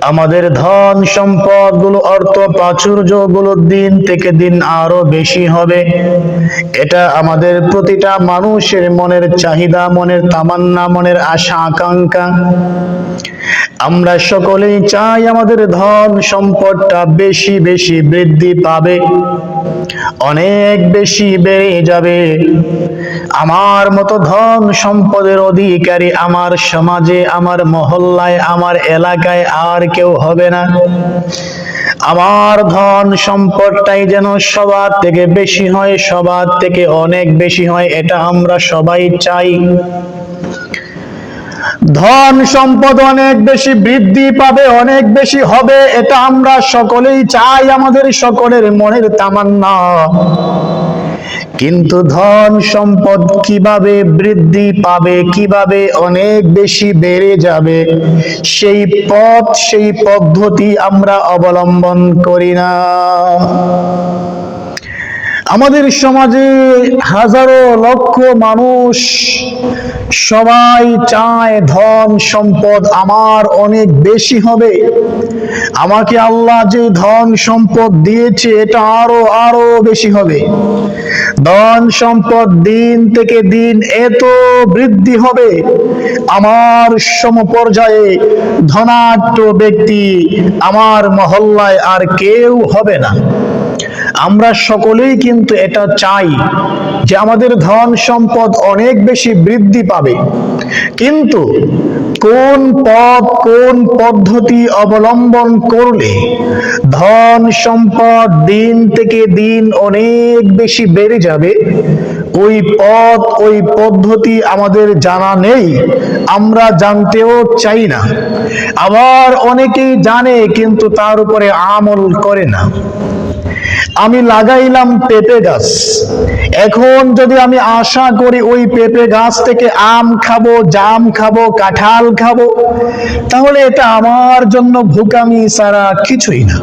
আমাদের ধন সম্পদগুলো অর্থ প্রাচুর্যগুলো দিন থেকে দিন আরও বেশি হবে। এটা আমাদের প্রতিটা মানুষের মনের চাহিদা, মনের তামান্না, মনের আশা, আকাঙ্ক্ষা। আমরা সকলেই চাই আমাদের ধন সম্পদটা বেশি বেশি বৃদ্ধি পাবে। অনেক বেশি বেড়ে যাবে। আমার মতো ধন সম্পদের অধিকারী আমার সমাজে, আমার মহল্লায়, আমার এলাকায় আর কেউ হবে না। আমার ধন সম্পদটাই যেন সবার থেকে বেশি হয়, সবার থেকে অনেক বেশি হয়, এটা আমরা সবাই চাই। ধন সম্পদ অনেক বেশি বৃদ্ধি পাবে, অনেক বেশি হবে, এটা আমরা সকলেই চাই, আমাদের সকলের মনের তামান্না। কিন্তু ধন সম্পদ কীভাবে বৃদ্ধি পাবে, কীভাবে অনেক বেশি বেড়ে যাবে, সেই পথ, সেই পদ্ধতি আমরা অবলম্বন করি না। আমাদের সমাজে হাজারো লক্ষ মানুষ সবাই চায় ধন সম্পদ আমার অনেক বেশি হবে। আমাকে আল্লাহ যে ধন সম্পদ দিয়েছে, এটা আরও আরও বেশি হবে। ধন সম্পদ দিন থেকে দিন এত বৃদ্ধি হবে। আমার সমপর্যায়ে ধনাঢ্য ব্যক্তি আমার মহল্লায় আর কেউ হবে না। আমরা সকলেই কিন্তু এটা চাই যে আমাদের ধন সম্পদ অনেক বেশি বৃদ্ধি পাবে। কিন্তু কোন পথ, কোন পদ্ধতি অবলম্বন করলে ধন সম্পদ দিন থেকে দিন অনেক বেশি বেড়ে যাবে? ওই পথ, ওই পদ্ধতি আমাদের জানা নেই, আমরা জানতেও চাই না। আবার অনেকেই জানে, কিন্তু তার উপরে আমল করে না। আমি লাগাইলাম পেঁপে গাছ। এখন যদি আমি আশা করি ওই পেঁপে গাছ থেকে আম খাব, জাম খাব, কাঁঠাল খাব, তাহলে এটা আমার জন্য ভুকামি ছাড়া কিছুই না।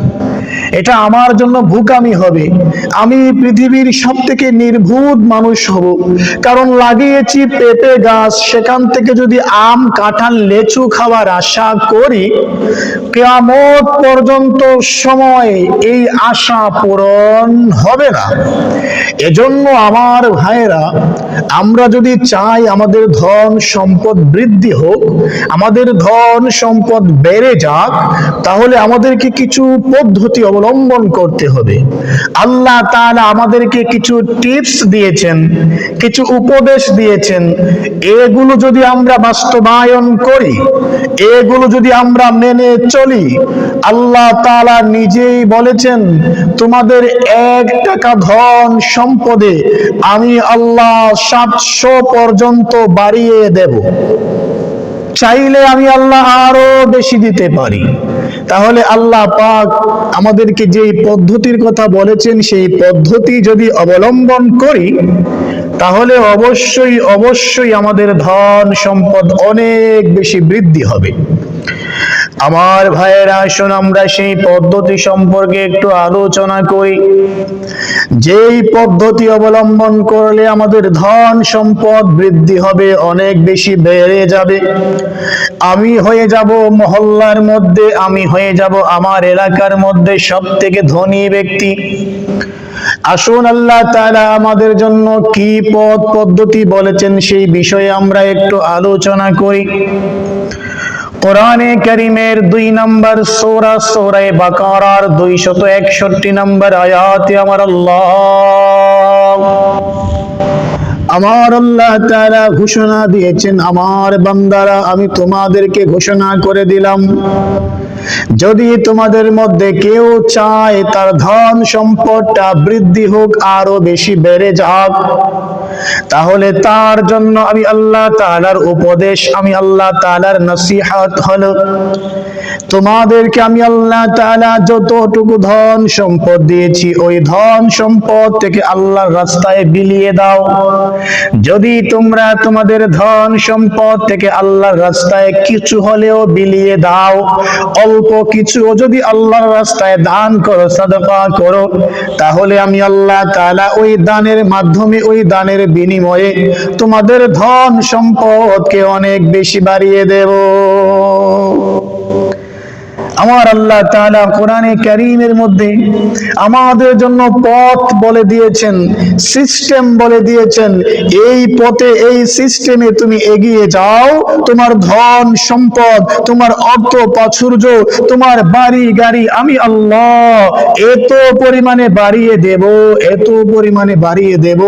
এটা আমার জন্য ভুকামি হবে। আমি পৃথিবীর সব থেকে নির্ভুত মানুষ হব। কারণ লাগিয়েছি পেঁপে গাছ, সেখান থেকে যদি আম, কাঁঠাল, লেচু খাওয়ার আশা করি, কেয়ামত পর্যন্ত সময় এই আশা পূরণ হবে না। এজন্য আমার ভাইয়েরা, আমরা যদি চাই আমাদের ধন সম্পদ বৃদ্ধি হোক, আমাদের ধন সম্পদ বেড়ে যাক, তাহলে আমাদেরকে কিছু পদ্ধতি অবলম্বন করতে হবে। আল্লাহ তাআলা আমাদেরকে কিছু টিপস দিয়েছেন, কিছু উপদেশ দিয়েছেন। এগুলো যদি আমরা বাস্তবায়ন করি, এগুলো যদি আমরা মেনে চলি, আল্লাহ তাআলা নিজেই বলেছেন, তোমাদের এক টাকা ধন সম্পদে আমি আল্লাহ সাতশো পর্যন্ত বাড়িয়ে দেব। চাইলে আমি আল্লাহ আরও বেশি দিতে পারি। তাহলে আল্লাহ পাক আমাদেরকে যে পদ্ধতির কথা বলেছেন, সেই পদ্ধতি যদি অবলম্বন করি, তাহলে অবশ্যই অবশ্যই আমাদের ধন সম্পদ অনেক বেশি বৃদ্ধি হবে। আমার ভাইয়েরা, আসুন আমরা সেই পদ্ধতি সম্পর্কে একটু আলোচনা করি। যেই পদ্ধতি অবলম্বন করলে আমাদের ধন সম্পদ বৃদ্ধি হবে, অনেক বেশি বেড়ে যাবে। আমি হয়ে যাব মহল্লার মধ্যে, আমি হয়ে যাব আমার এলাকার মধ্যে সব থেকে ধনী ব্যক্তি। আসুন আল্লাহ তারা আমাদের জন্য কি পদ পদ্ধতি বলেছেন সেই বিষয়ে আমরা একটু আলোচনা করি। কোরআনে করিমের দুই নম্বর সোরা, সোরায় বাকারার দুইশত একষট্টি নম্বর আয়াতে আমার আল্লাহ। আমার আল্লাহ তারা ঘোষণা দিয়েছেন, আমার বান্দারা, আমি তোমাদেরকে ঘোষণা করে দিলাম। যদি তোমাদের মধ্যে কেউ চায় তার ধন সম্পদটা বৃদ্ধি হোক, আরও বেশি বেড়ে যাক, তাহলে তার জন্য আমি আল্লাহ তালার উপদেশ, আমি আল্লাহ তালার নসিহাত হলো। তোমাদেরকে আমি আল্লাহ তাআলা যতটুকু ধন সম্পদ দিয়েছি, ওই ধন সম্পদ থেকে আল্লাহর রাস্তায় বিলিয়ে দাও। যদি তোমরা তোমাদের ধন সম্পদ থেকে আল্লাহর রাস্তায় কিছু হলেও বিলিয়ে দাও, অল্প কিছু যদি আল্লাহর রাস্তায় দান করো, সাদকা করো, তাহলে আমি আল্লাহ তাআলা ওই দানের মাধ্যমে, ওই দানের বিনিময়ে তোমাদের ধন সম্পদকে অনেক বেশি বাড়িয়ে দেব। আমার আল্লাহ তাআলা কোরআনে কারীমের মধ্যে আমাদের জন্য পথ বলে দিয়েছেন সিস্টেম বলে দিয়েছেন। এই পথে, এই সিস্টেমে তুমি এগিয়ে যাও। তোমার ধন সম্পদ, তোমার অর্থ প্রাচুর্য, তোমার বাড়ি, গাড়ি, আমি আল্লাহ এত পরিমাণে বাড়িয়ে দেব, এত পরিমাণে বাড়িয়ে দেব।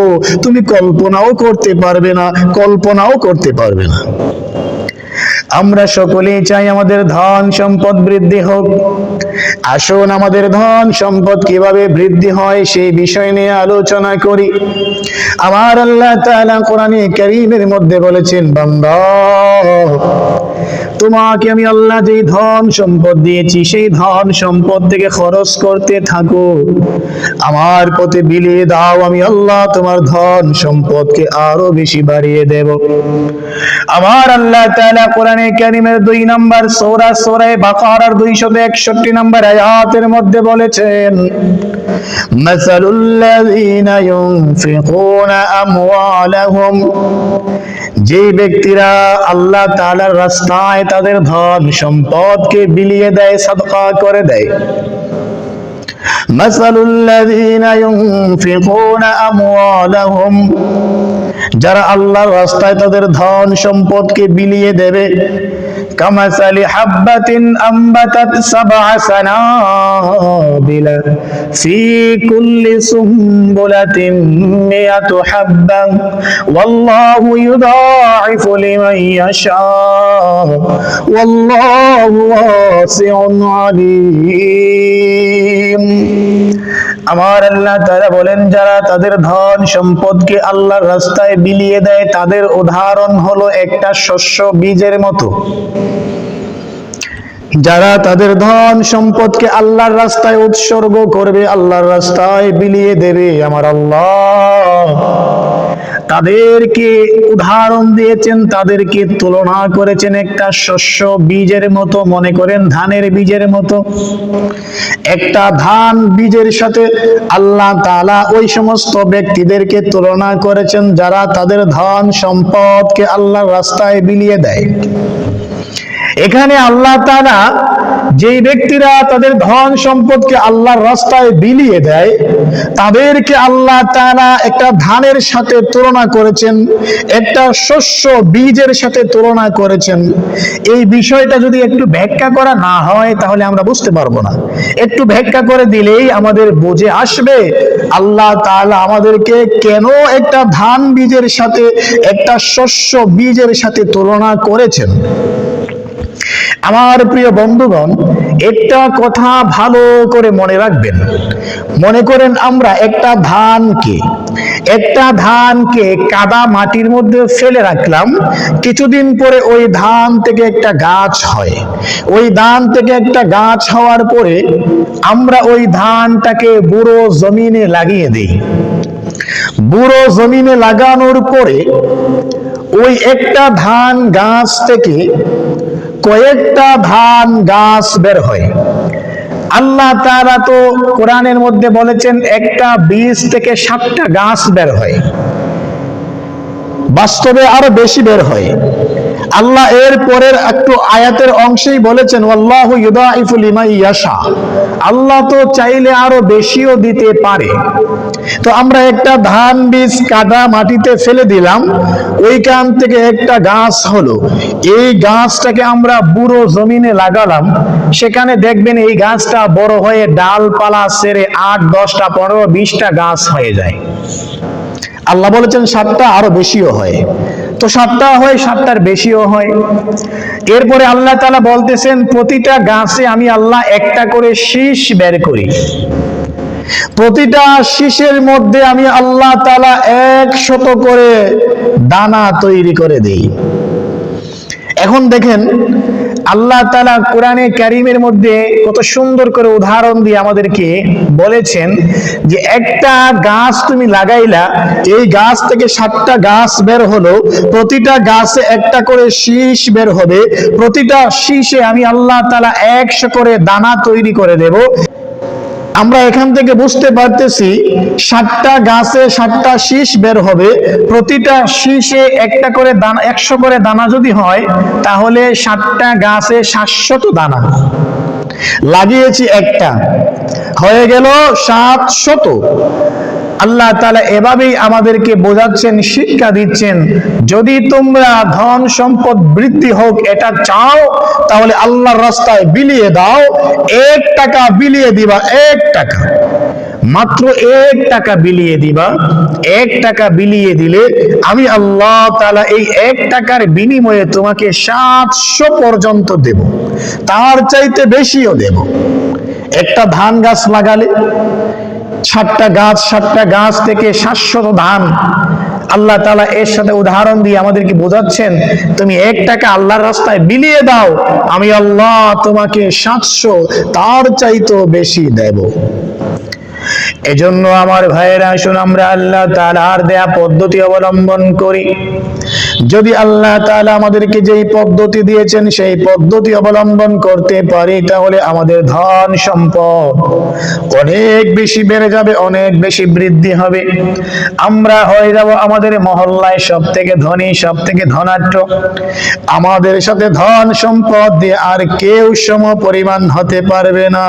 তুমি কল্পনাও করতে পারবে না, কল্পনাও করতে পারবে না। আমরা সকলেই চাই আমাদের ধন সম্পদ বৃদ্ধি হোক। আসুন আমাদের ধন সম্পদ কীভাবে বৃদ্ধি হয় সেই বিষয় নিয়ে আলোচনা করি। আমার আল্লাহ তাআলা কোরআনে কারীমের মধ্যে বলেছেন, বান্দা, তোমাকে আমি আল্লাহ যেই ধন সম্পদ দিয়েছি, সেই ধন সম্পদ থেকে খরচ করতে থাকো। আমার পথে বিলিয়ে দাও, আমি আল্লাহ তোমার ধন সম্পদকে আরও বেশি বাড়িয়ে দেব। আমার আল্লাহ তাআলা কোরআনে কারীমের দুই নাম্বার সূরা সূরা বাকারার 261 নম্বর আয়াতের মধ্যে বলেছেন মাসালুল লাযিনা ইউনফিকুনা আমওয়ালাহুম যে ব্যক্তিরা আল্লাহ তাআলার রাস্তায় তাদের ধন সম্পদকে বিলিয়ে দেয় সদকা করে দেয় مثل الذين ينفقون أموالهم যারা আল্লাহর রাস্তায় তাদের ধন সম্পদকে বিলিয়ে দেবে। কামাসালি হাব্বাতিন আম্বাতাত সাবআ সানাবিলা। ফি কুল্লি সুম্বুলাতিন মিয়াতু হাব্বা ওয়াল্লাহু ইউদাইফু লিমান ইয়াশা। ওয়াল্লাহু ওয়াসিউন আলীম। আমার আল্লাহ তারা বলেন, যারা তাদের ধন সম্পদকে আল্লাহর রাস্তায় বিলিয়ে দেয়, তাদের উদাহরণ হলো একটা শস্য বীজের মতো। যারা তাদের ধন সম্পদকে আল্লাহর রাস্তায় উৎসর্গ করবে, আল্লাহর রাস্তায় বিলিয়ে দেবে আমার আল্লাহ। তাদেরকে উদাহরণ দিয়েছেন, তাদেরকে তুলনা করেছেন একটা শস্য বীজের মতো, মনে করেন ধানের বীজের মতো। একটা ধান বীজের সাথে আল্লাহ তাআলা ওই সমস্ত ব্যক্তিদেরকে তুলনা করেছেন যারা তাদের ধন সম্পদকে আল্লাহর রাস্তায় বিলিয়ে দেয়। এখানে আল্লাহ তাআলা যেই ব্যক্তিরা তাদের ধন সম্পদকে আল্লাহর রাস্তায় বিলিয়ে দেয়, তাদেরকে আল্লাহ তারা একটা ধানের সাথে তুলনা করেছেন, একটা শস্য বীজের সাথে তুলনা করেছেন। এই বিষয়টা যদি একটু ব্যাখ্যা করা না হয়, তাহলে আমরা বুঝতে পারব না। একটু ব্যাখ্যা করে দিলেই আমাদের বুঝে আসবে, আল্লাহ তাআলা আমাদেরকে কেন একটা ধান বীজের সাথে, একটা শস্য বীজের সাথে তুলনা করেছেন। আমার প্রিয় বন্ধুগণ, একটা কথা ভালো করে মনে রাখবেন। মনে করেন আমরা একটা ধানকে একটা ধানকে কাদা মাটির মধ্যে ফেলে রাখলাম, কিছুদিন পরে ওই ধান থেকে একটা গাছ হয়। ওই ধান থেকে একটা গাছ হওয়ার পরে আমরা ওই ধানটাকে বুড়ো জমিনে লাগিয়ে দিই। বুড়ো জমিনে লাগানোর পরে ওই একটা ধান গাছ থেকে কয়েকটা ধান, গাছ বের হয়। আল্লাহ তারা তো কোরআনের মধ্যে বলেছেন, একটা বীজ থেকে সাতটা গাছ বের হয়। বাস্তবে আরও বেশি বের হয়। আল্লাহ এর পরের একটু আয়াতের অংশেই বলেছেন আল্লাহ আল্লাহ তো চাইলে আরও বেশিও দিতে পারে। তো আমরা একটা ধান বীজ কাটা মাটিতে ফেলে দিলাম, ওইখান থেকে একটা গাছ হলো। এই গাছটাকে আমরা বুড়ো জমিনে লাগালাম। সেখানে দেখবেন এই গাছটা বড় হয়ে ডালপালা সেরে আট, দশটা, পনেরো, বিশটা গাছ হয়ে যায়। আল্লাহ বলেছেন, সাতটা আরও বেশিও হয়। তো সাতটা হয়, সাতটার বেশিও হয়। এরপরে আল্লাহ তাআলা বলতেছেন, প্রতিটা গাছে আমি আল্লাহ একটা করে শীষ বের করি। প্রতিটা শীষের মধ্যে আমি আল্লাহ তাআলা একশত করে দানা তৈরি করে দেই। এখন দেখেন আল্লাহ তালা কোরআনে কারিমের মধ্যে কত সুন্দর করে উদাহরণ দিয়ে আমাদেরকে বলেছেন যে একটা গাছ তুমি লাগাইলা, এই গাছ থেকে সাতটা গাছ বের হলো, প্রতিটা গাছে একটা করে শীষ বের হবে, প্রতিটা শীষে আমি আল্লাহ তালা একশো করে দানা তৈরি করে দেব। আমরা এখান থেকে বুঝতে পারতেছি, সাতটা গাছে সাতটা শীষ বের হবে। প্রতিটা শীষে একটা করে দানা, একশো করে দানা যদি হয়, তাহলে সাতটা গাছে সাতশত দানা। লাগিয়েছি একটা। হয়ে গেল সাত শত আল্লাহ তাআলা এভাবেই আমাদেরকে বোঝাচ্ছেন, শিক্ষা দিচ্ছেন। যদি তোমরা ধন সম্পদ বৃদ্ধি হোক, এটা চাও, তাহলে আল্লাহর রাস্তায় বিলিয়ে দাও। এক টাকা বিলিয়ে দিবা, এক টাকা। মাত্র এক টাকা বিলিয়ে দিবা, এক টাকা বিলিয়ে দিলে আমি আল্লাহ তালা এই এক টাকার বিনিময়ে তোমাকে সাতশো পর্যন্ত দেব। তার চাইতে বেশিও দেব। একটা ধান গাছ লাগালে সাতটা গাছ সাতটা গাছ থেকে সাতশত ধান আল্লাহ তালা এর সাথে উদাহরণ দিয়ে আমাদেরকে বোঝাচ্ছেন, তুমি এক টাকা আল্লাহর রাস্তায় বিলিয়ে দাও, আমি আল্লাহ তোমাকে সাতশো, তার চাইতো বেশি দেব। এজন্য আমার ভাইয়েরা, আসুন আমরা আল্লাহ তালার দেয়া পদ্ধতি অবলম্বন করি। যদি আল্লাহ তালা আমাদেরকে যেই পদ্ধতি দিয়েছেন, সেই পদ্ধতি অবলম্বন করতে পারি, তাহলে আমাদের ধন সম্পদ অনেক বেশি বেড়ে যাবে, অনেক বেশি বৃদ্ধি হবে। আমরা হয়ে যাব আমাদের মহল্লায় সব থেকে ধনী সব থেকে ধনাঢ্য। আমাদের সাথে ধন সম্পদ দিয়ে আর কেউ সম পরিমাণ হতে পারবে না।